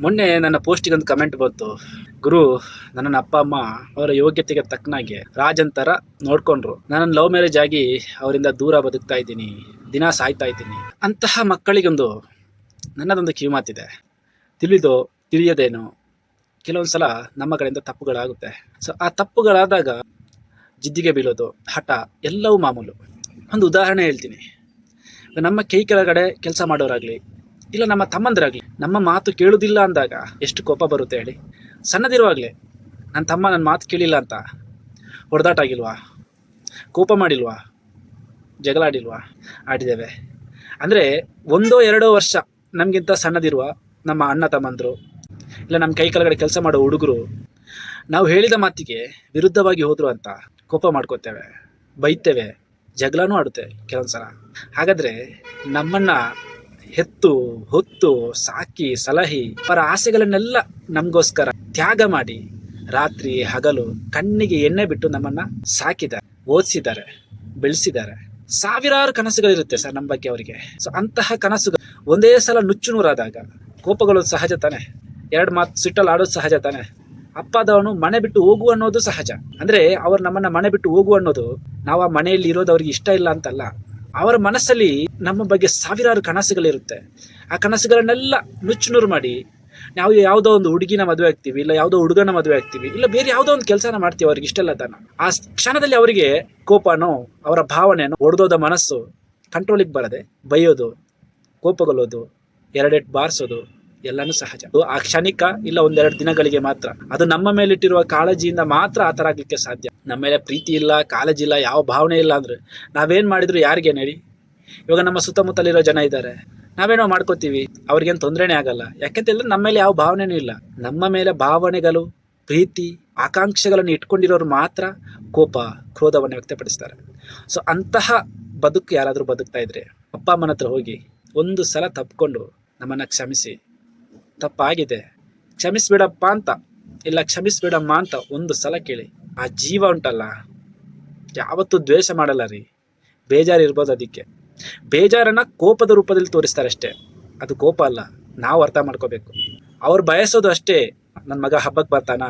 ಮೊನ್ನೆ ನನ್ನ ಪೋಸ್ಟಿಗೆ ಒಂದು ಕಮೆಂಟ್ ಬಂತು. ಗುರು ನನ್ನ ಅಪ್ಪ, ಅಮ್ಮ ಅವರ ಯೋಗ್ಯತೆಗೆ ತಕ್ಕನಾಗೆ ರಾಜಂತರ ನೋಡ್ಕೊಂಡ್ರು. ನಾನು ಲವ್ ಮ್ಯಾರೇಜ್ ಆಗಿ ಅವರಿಂದ ದೂರ ಬದುಕ್ತಾ ಇದ್ದೀನಿ. ದಿನ ಸಾಯ್ತಾ ಇದ್ದೀನಿ. ಅಂತಹ ಮಕ್ಕಳಿಗೊಂದು ನನ್ನದೊಂದು ಕಿವಿಮಾತಿದೆ. ತಿಳಿದೋ ತಿಳಿಯದೇನೋ ಕೆಲವೊಂದು ಸಲ ನಮ್ಮ ಕಡೆಯಿಂದ ತಪ್ಪುಗಳಾಗುತ್ತೆ. ಸೊ ಆ ತಪ್ಪುಗಳಾದಾಗ ಜಿದ್ದಿಗೆ ಬೀಳೋದು, ಹಠ, ಎಲ್ಲವೂ ಮಾಮೂಲು. ಒಂದು ಉದಾಹರಣೆ ಹೇಳ್ತೀನಿ. ನಮ್ಮ ಕೈ ಕೆಳಗಡೆ ಕೆಲಸ ಮಾಡೋರಾಗಲಿ ಇಲ್ಲ, ನಮ್ಮ ತಮ್ಮಂದಿರಾಗಲಿ. ನಮ್ಮ ಮಾತು ಕೇಳುವುದಿಲ್ಲ ಅಂದಾಗ ಎಷ್ಟು ಕೋಪ ಬರುತ್ತೆ ಹೇಳಿ. ಸಣ್ಣದಿರುವಾಗಲೇ ನನ್ನ ತಮ್ಮ ನನ್ನ ಮಾತು ಕೇಳಿಲ್ಲ ಅಂತ. ಹೊಡೆದಾಟ ಆಗಿಲ್ವಾ ಕೋಪ ಮಾಡಿಲ್ವಾ? ಜಗಳಾಡಿಲ್ವಾ? ಆಡಿದ್ದೇವೆ. ಅಂದರೆ, ಒಂದೋ ಎರಡೋ ವರ್ಷ ನಮಗಿಂತ ಸಣ್ಣದಿರುವ ನಮ್ಮ ಅಣ್ಣ ತಮ್ಮಂದರು, ಇಲ್ಲ ನಮ್ಮ ಕೈ ಕೆಳಗಡೆ ಕೆಲಸ ಮಾಡೋ ಹುಡುಗರು, ನಾವು ಹೇಳಿದ ಮಾತಿಗೆ ವಿರುದ್ಧವಾಗಿ ಹೋದರು ಅಂತ ಕೋಪ ಮಾಡ್ಕೋತೇವೆ, ಬೈತೇವೆ, ಜಗಳನೂ ಆಡುತ್ತೆ ಕೆಲವೊಂದು ಸಲ ಹಾಗಾದರೆ ನಮ್ಮನ್ನು ಹೆತ್ತು, ಹೊತ್ತು, ಸಾಕಿ, ಸಲಹಿ, ಪರ ಆಸೆಗಳನ್ನೆಲ್ಲ ನಮಗೋಸ್ಕರ ತ್ಯಾಗ ಮಾಡಿ ರಾತ್ರಿ ಹಗಲು ಕಣ್ಣಿಗೆ ಎಣ್ಣೆ ಬಿಟ್ಟು ನಮ್ಮನ್ನ ಸಾಕಿದ್ದಾರೆ, ಓದಿಸಿದ್ದಾರೆ, ಬೆಳೆಸಿದ್ದಾರೆ. ಸಾವಿರಾರು ಕನಸುಗಳಿರುತ್ತೆ ಸರ್ ನಮ್ಮ ಬಗ್ಗೆ ಅವರಿಗೆ. ಸೊ ಅಂತಹ ಕನಸುಗಳು ಒಂದೇ ಸಲ ನುಚ್ಚು ನೂರಾದಾಗ ಕೋಪಗಳು ಸಹಜ ತಾನೆ. ಎರಡು ಮಾತು ಸಿಟ್ಟಲ್ಲಿ ಆಡೋದು ಸಹಜ ತಾನೆ. ಅಪ್ಪದವನು ಮನೆ ಬಿಟ್ಟು ಹೋಗು ಅನ್ನೋದು ಸಹಜ. ಅಂದ್ರೆ ಅವ್ರು ನಮ್ಮನ್ನ ಮನೆ ಬಿಟ್ಟು ಹೋಗು ಅನ್ನೋದು ನಾವು ಆ ಮನೆಯಲ್ಲಿ ಇರೋದು ಅವ್ರಿಗೆ ಇಷ್ಟ ಇಲ್ಲ ಅಂತಲ್ಲ. ಅವರ ಮನಸ್ಸಲ್ಲಿ ನಮ್ಮ ಬಗ್ಗೆ ಸಾವಿರಾರು ಕನಸುಗಳಿರುತ್ತೆ. ಆ ಕನಸುಗಳನ್ನೆಲ್ಲ ನುಚ್ಚುನೂರು ಮಾಡಿ, ನಾವು ಯಾವುದೋ ಒಂದು ಹುಡುಗಿನ ಮದುವೆ ಆಗ್ತೀವಿ, ಇಲ್ಲ ಯಾವುದೋ ಹುಡುಗನ ಮದುವೆ ಆಗ್ತೀವಿ, ಇಲ್ಲ ಬೇರೆ ಯಾವುದೋ ಒಂದು ಕೆಲಸನ ಮಾಡ್ತೀವಿ, ಅವ್ರಿಗೆ ಇಷ್ಟೆಲ್ಲ ತಾನ. ಆ ಕ್ಷಣದಲ್ಲಿ ಅವರಿಗೆ ಕೋಪನೋ, ಅವರ ಭಾವನೆನೋ, ಒಡೆದೋದ ಮನಸ್ಸು ಕಂಟ್ರೋಲಿಗೆ ಬರದೆ ಬೈಯೋದು ಕೋಪಗೊಳ್ಳೋದು ಎರಡೆಟ್ ಬಾರಿಸೋದು ಎಲ್ಲನೂ ಸಹಜ. ಆ ಕ್ಷಣಿಕ ಇಲ್ಲ ಒಂದೆರಡು ದಿನಗಳಿಗೆ ಮಾತ್ರ. ಅದು ನಮ್ಮ ಮೇಲಿಟ್ಟಿರುವ ಕಾಳಜಿಯಿಂದ ಮಾತ್ರ ಆ ಥರ ಆಗ್ಲಿಕ್ಕೆ ಸಾಧ್ಯ. ನಮ್ಮ ಮೇಲೆ ಪ್ರೀತಿ ಇಲ್ಲ, ಕಾಳಜಿ ಇಲ್ಲ, ಯಾವ ಭಾವನೆ ಇಲ್ಲ ಅಂದ್ರೆ. ನಾವೇನ್ ಮಾಡಿದ್ರು ಯಾರಿಗೆ ನಡಿ? ಇವಾಗ ನಮ್ಮ ಸುತ್ತಮುತ್ತಲಿರೋ ಜನ ಇದ್ದಾರೆ. ನಾವೇನೋ ಮಾಡ್ಕೋತೀವಿ. ಅವ್ರಿಗೇನು ತೊಂದರೆನೇ ಆಗಲ್ಲ. ಯಾಕೆಂತಂದ್ರೆ ನಮ್ಮ ಮೇಲೆ ಯಾವ ಭಾವನೆನೂ ಇಲ್ಲ. ನಮ್ಮ ಮೇಲೆ ಭಾವನೆಗಳು, ಪ್ರೀತಿ, ಆಕಾಂಕ್ಷೆಗಳನ್ನು ಇಟ್ಕೊಂಡಿರೋರು ಮಾತ್ರ ಕೋಪ, ಕ್ರೋಧವನ್ನು ವ್ಯಕ್ತಪಡಿಸ್ತಾರೆ. ಸೊ, ಅಂತಹ ಬದುಕು ಯಾರಾದರೂ ಬದುಕ್ತಾ ಇದ್ರೆ, ಅಪ್ಪ ಅಮ್ಮನ ಹತ್ರ ಹೋಗಿ ಒಂದು ಸಲ ತಪ್ಕೊಂಡು ನಮ್ಮನ್ನು ಕ್ಷಮಿಸಿ. ತಪ್ಪಾಗಿದೆ. ಕ್ಷಮಿಸ್ಬಿಡಪ್ಪ ಅಂತ. ಇಲ್ಲ, ಕ್ಷಮಿಸ್ಬಿಡಮ್ಮ ಅಂತ ಒಂದು ಸಲ ಕೇಳಿ. ಆ ಜೀವ ಉಂಟಲ್ಲ. ಯಾವತ್ತೂ ದ್ವೇಷ ಮಾಡಲ್ಲ ರೀ. ಬೇಜಾರು ಇರ್ಬೋದು ಅದಕ್ಕೆ. ಬೇಜಾರನ್ನ ಕೋಪದ ರೂಪದಲ್ಲಿ ತೋರಿಸ್ತಾರೆ ಅಷ್ಟೇ ಅದು ಕೋಪ ಅಲ್ಲ. ನಾವು ಅರ್ಥ ಮಾಡ್ಕೋಬೇಕು. ಅವ್ರು ಬಯಸೋದು ಅಷ್ಟೇ. ನನ್ನ ಮಗ ಹಬ್ಬಕ್ಕೆ ಬರ್ತಾನ?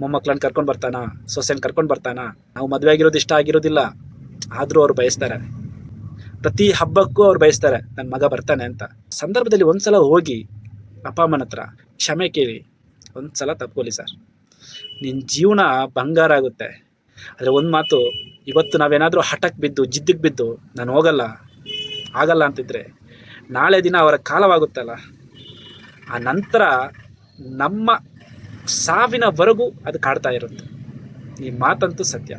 ಮೊಮ್ಮಕ್ಳನ್ನ ಕರ್ಕೊಂಡು ಬರ್ತಾನ? ಸೊಸೆನ ಕರ್ಕೊಂಡು ಬರ್ತಾನ? ನಾವು ಮದುವೆ ಆಗಿರೋದು ಇಷ್ಟ ಆಗಿರೋದಿಲ್ಲ. ಆದರೂ ಅವ್ರು ಬಯಸ್ತಾರೆ. ಪ್ರತಿ ಹಬ್ಬಕ್ಕೂ ಅವ್ರು ಬಯಸ್ತಾರೆ ನನ್ನ ಮಗ ಬರ್ತಾನೆ ಅಂತ. ಸಂದರ್ಭದಲ್ಲಿ ಒಂದ್ಸಲ ಹೋಗಿ ಅಪ್ಪ ಅಮ್ಮನ ಹತ್ರ ಕ್ಷಮೆ ಕೇಳಿ. ಒಂದ್ಸಲ ತಪ್ಕೊಳ್ಳಿ ಸರ್. ನಿನ್ನ ಜೀವನ ಬಂಗಾರ ಆಗುತ್ತೆ. ಆದರೆ ಒಂದು ಮಾತು, ಇವತ್ತು ನಾವೇನಾದರೂ ಹಠಕ್ಕೆ ಬಿದ್ದು, ಜಿದ್ದಿಗೆ ಬಿದ್ದು, ನಾನು ಹೋಗಲ್ಲ, ಆಗಲ್ಲ ಅಂತಿದ್ರೆ ನಾಳೆ ದಿನ ಅವರ ಕಾಲವಾಗುತ್ತಲ್ಲ. ಆ ನಂತರ ನಮ್ಮ ಸಾವಿನವರೆಗೂ ಅದು ಕಾಡ್ತಾ ಇರುತ್ತೆ. ಈ ಮಾತಂತೂ ಸತ್ಯ.